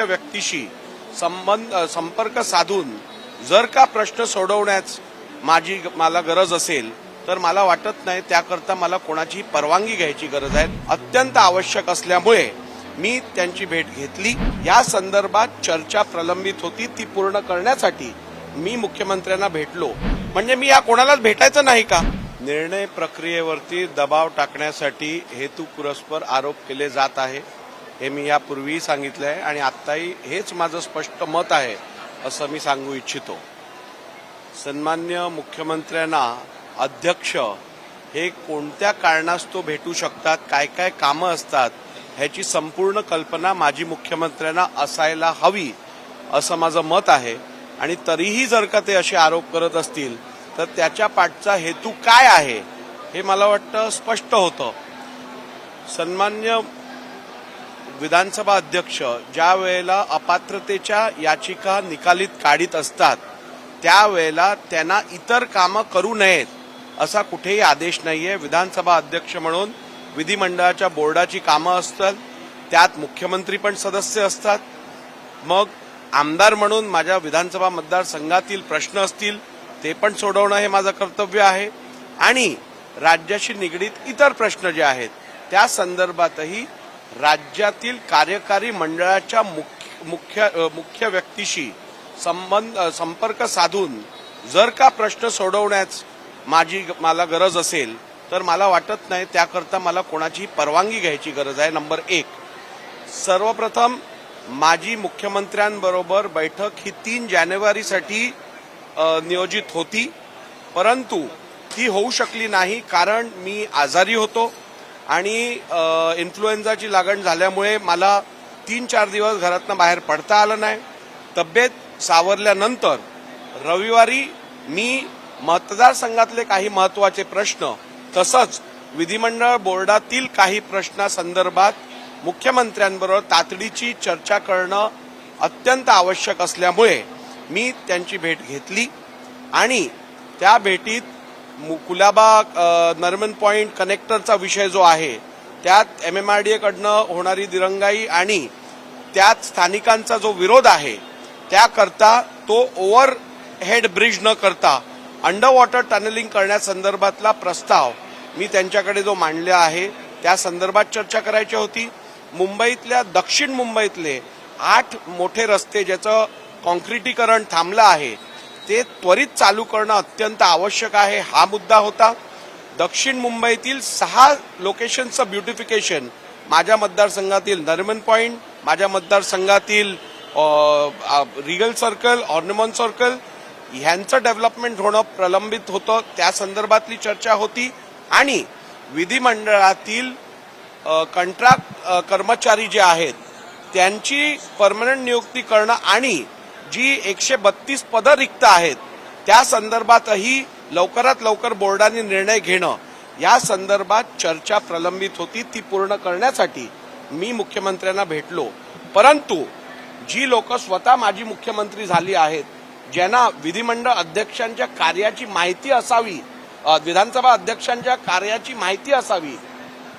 मुख्य व्यक्तीशी संबंध संपर्क साधून जर का प्रश्न सोडवण्यास माझी मला गरज असेल तर मला वाटत नाही त्याकरता मला कोणाची परवानगी घ्यायची गरज आहे. अत्यंत आवश्यक असल्यामुळे मी त्यांची भेट घेतली. या संदर्भात चर्चा प्रलंबित होती. ती पूर्ण करण्यासाठी मी मुख्यमंत्र्यांना भेटलो. म्हणजे मी या कोणालाच भेटायचं नाही का? निर्णय प्रक्रियेवरती दबाव टाकण्यासाठी हेतुपुरस्पर आरोप केले जात आहे. हे मी यापूर्वीही सांगितलं आहे आणि आत्ताही हेच माझं स्पष्ट मत आहे असं मी सांगू इच्छितो. सन्मान्य मुख्यमंत्र्यांना अध्यक्ष हे कोणत्या कारणास्तव भेटू शकतात काय काय कामं असतात ह्याची संपूर्ण कल्पना माजी मुख्यमंत्र्यांना असायला हवी असं माझं मत आहे. आणि तरीही जर का ते असे आरोप करत असतील तर त्याच्या पाठचा हेतू काय आहे हे मला वाटतं स्पष्ट होतं. सन्मान्य विधानसभा अध्यक्ष ज्या वेळेला अपात्रतेच्या याचिका निकालीत काढीत असतात त्यावेळेला त्यांना इतर कामं करू नयेत असा कुठेही आदेश नाही आहे विधानसभा अध्यक्ष म्हणून विधिमंडळाच्या बोर्डाची कामं असतात त्यात मुख्यमंत्री पण सदस्य असतात. मग आमदार म्हणून माझ्या विधानसभा मतदारसंघातील प्रश्न असतील ते पण सोडवणं हे माझं कर्तव्य आहे. आणि राज्याशी निगडीत इतर प्रश्न जे आहेत त्या संदर्भातही राज्यातील कार्यकारी मंडळाच्या मुख्य मुख्य मुख्य व्यक्तीशी संबंध संपर्क साधून जर का प्रश्न सोडवण्यास माझी मला गरज असेल तर मला वाटत नाही त्याकरता मला कोणाची परवानगी घ्यायची गरज आहे. नंबर एक सर्वप्रथम माजी मुख्यमंत्र्यांबरोबर बैठक ही तीन जानेवारीसाठी नियोजित होती परंतु ती होऊ शकली नाही कारण मी आजारी होतो. आणि इन्फ्लुएन्झाची लागण झाल्यामुळे मला तीन चार दिवस घरातनं बाहेर पडता आलं नाही. तब्येत सावरल्यानंतर रविवारी मी मतदारसंघातले काही महत्त्वाचे प्रश्न तसंच विधिमंडळ बोर्डातील काही प्रश्नासंदर्भात मुख्यमंत्र्यांबरोबर तातडीची चर्चा करणं अत्यंत आवश्यक असल्यामुळे मी त्यांची भेट घेतली आणि त्या भेटीत कुलाबा नर्मन पॉईंट पॉइंट कनेक्टरचा विषय जो आहे त्यात एम एम आर डी एकडनं होणारी दिरंगाई आणि त्यात स्थानिकांचा जो विरोध आहे त्याकरता तो ओव्हर हेड ब्रिज न करता अंडर वॉटर टनलिंग करण्यासंदर्भातला प्रस्ताव मी त्यांच्याकडे जो मांडला आहे त्या संदर्भात चर्चा करायची होती. मुंबईतल्या दक्षिण मुंबईतले आठ मोठे रस्ते ज्याचं कॉन्क्रिटीकरण थांबलं आहे ते त्वरित चालू करणं अत्यंत आवश्यक आहे. हा मुद्दा होता. दक्षिण मुंबईतील सहा लोकेशनचं ब्युटिफिकेशन माझ्या मतदारसंघातील नरिमन पॉईंट माझ्या मतदारसंघातील रिगल सर्कल ऑर्नमन सर्कल ह्यांचं डेव्हलपमेंट होणं प्रलंबित होतं. त्या संदर्भातली चर्चा होती आणि विधिमंडळातील कंट्राक्ट कर्मचारी जे आहेत त्यांची परमनंट नियुक्ती करणं आणि जी एकशे बत्तीस पदं रिक्त आहेत त्या संदर्भातही लवकरात लवकर बोर्डाने निर्णय घेणं या संदर्भात चर्चा प्रलंबित होती ती पूर्ण करण्यासाठी मी मुख्यमंत्र्यांना भेटलो. परंतु जी लोक स्वतः माजी मुख्यमंत्री झाली आहेत ज्यांना विधिमंडळ अध्यक्षांच्या कार्याची माहिती असावी विधानसभा अध्यक्षांच्या कार्याची माहिती असावी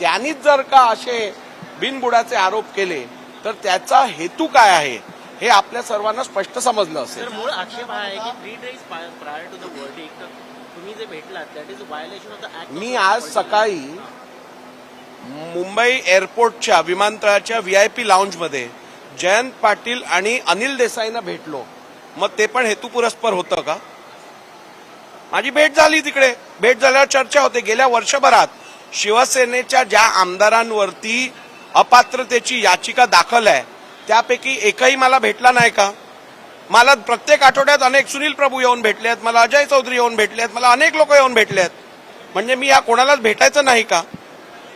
त्यांनीच जर का असे बिनबुडाचे आरोप केले तर त्याचा हेतू काय आहे? हे आपल्या सर्वांना स्पष्ट समजलं असेल. मूळ आक्षेप हा आहे की three days prior to the verdict तुम्ही जे भेटलात that is violation of the act मी आज सकाळी मुंबई एअरपोर्टच्या विमानतळाच्या व्ही आय पी लाऊंजमध्ये जयंत पाटील आणि अनिल देसाईंना भेटलो. मग ते पण हेतुपुरस्पर होतं का? माझी भेट झाली तिकडे. भेट झाल्यावर चर्चा होते. गेल्या वर्षभरात शिवसेनेच्या ज्या आमदारांवरती अपात्रतेची याचिका दाखल आहे त्यापैकी एकही मला भेटला नाही का? मला प्रत्येक आठवड्यात अनेक सुनील प्रभू येऊन भेटले आहेत मला अजय चौधरी येऊन भेटले आहेत मला अनेक लोक येऊन भेटले आहेत. म्हणजे मी या कोणालाच भेटायचं नाही का?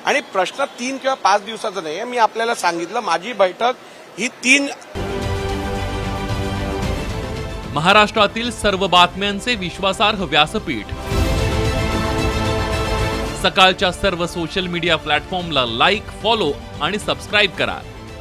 आणि प्रश्न तीन किंवा पाच दिवसाचा नाही मी आपल्याला सांगितलं माझी बैठक ही तीन महाराष्ट्रातील सर्व बातम्यांचे विश्वासार्ह व्यासपीठ. सकाळच्या सर्व सोशल मीडिया प्लॅटफॉर्मला लाईक फॉलो आणि सबस्क्राईब करा.